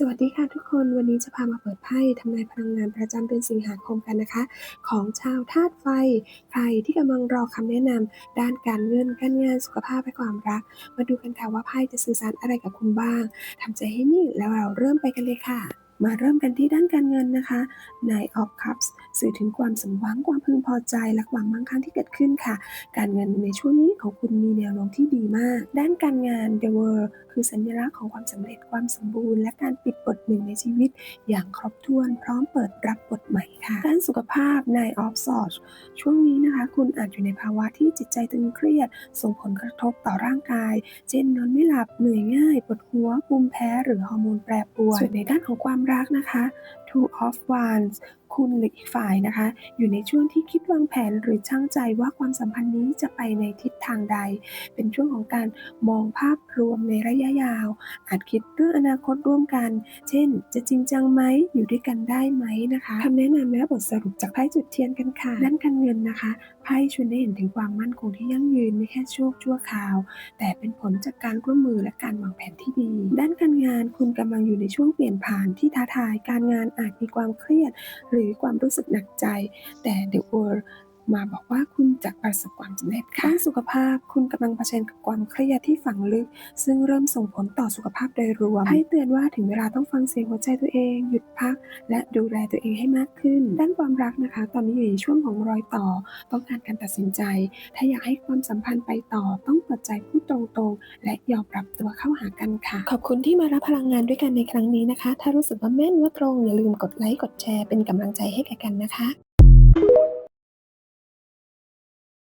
สวัสดีค่ะทุกคนวันนี้จะพามาเปิดไพ่ทำนายพลังงานประจำเดือนสิงหาคมกันนะคะ ของชาวธาตุไฟ ใครที่กำลังรอคำแนะนำด้านการเงินการงานสุขภาพและความรัก มาดูกันค่ะว่าไพ่จะสื่อสารอะไรกับคุณบ้างทำใจให้นิ่งแล้วเราเริ่มไปกันเลยค่ะ มาเริ่มกันที่ด้านการเงินนะคะ Nine of Cups สื่อถึงความสมหวังความพึงพอใจ และความมั่งคั่งที่เกิดขึ้นค่ะ การเงินในช่วงนี้ของคุณมีแนวโน้มที่ดีมาก ด้านการงาน The World คือสัญลักษณ์ของความสำเร็จความสมบูรณ์ และการปิดบทหนึ่งในชีวิต อย่างครบถ้วนพร้อมเปิดรับบทใหม่ค่ะ ด้านสุขภาพ Nine of Swords ช่วงนี้นะคะ คุณอาจอยู่ในภาวะที่จิตใจตึงเครียด ส่งผลกระทบต่อร่างกาย เช่นนอนไม่หลับเหนื่อยง่ายปวดหัวภูมิแพ้ หรือฮอร์โมนแปรปรวนส่วนในด้านของความรักนะคะ Two of Wands คุณหรืออีกฝ่ายนะคะ อยู่ในช่วงที่คิดวางแผนหรือช่างใจว่าความสัมพันธ์นี้จะไปในทิศทางใด เป็นช่วงของการมองภาพรวมในระยะยาว อาจคิดเรื่องอนาคตร่วมกัน เช่น จะจริงจังไหมอยู่ด้วยกันได้ไหมนะคะคำแนะนำและบทสรุปจากไพ่จุดเทียนกันค่ะด้านการเงินนะคะไพ่ชวนได้เห็นถึงความมั่นคงที่ยั่งยืนไม่แค่โชคชั่วคราว แต่เป็นผลจากการร่วมมือและการวางแผนที่ดี ด้านการงานคุณกำลังอยู่ในช่วงเปลี่ยนผ่านที่ท้าทายการงานอาจมีความเครียด หรือความรู้สึกหนักใจ แต่ The World มาบอกว่าคุณจะประสบความสำเร็จค่ะด้านสุขภาพ คุณกำลังเผชิญกับความเครียดที่ฝังลึก ซึ่งเริ่มส่งผลต่อสุขภาพโดยรวม ให้เตือนว่าถึงเวลาต้องฟังเสียงหัวใจตัวเอง หยุดพัก และดูแลตัวเองให้มากขึ้น ด้านความรักนะคะ ตอนนี้อยู่ในช่วงของรอยต่อ ต้องการการตัดสินใจ ถ้าอยากให้ความสัมพันธ์ไปต่อ ต้องเปิดใจพูดตรงๆ และยอมปรับตัวเข้าหากันค่ะ ขอบคุณที่มารับพลังงานด้วยกันในครั้งนี้นะคะ ถ้ารู้สึกว่าแม่นว่าตรงอย่าลืมกดไลค์กดแชร์เป็นกำลังใจให้แก่กันนะคะ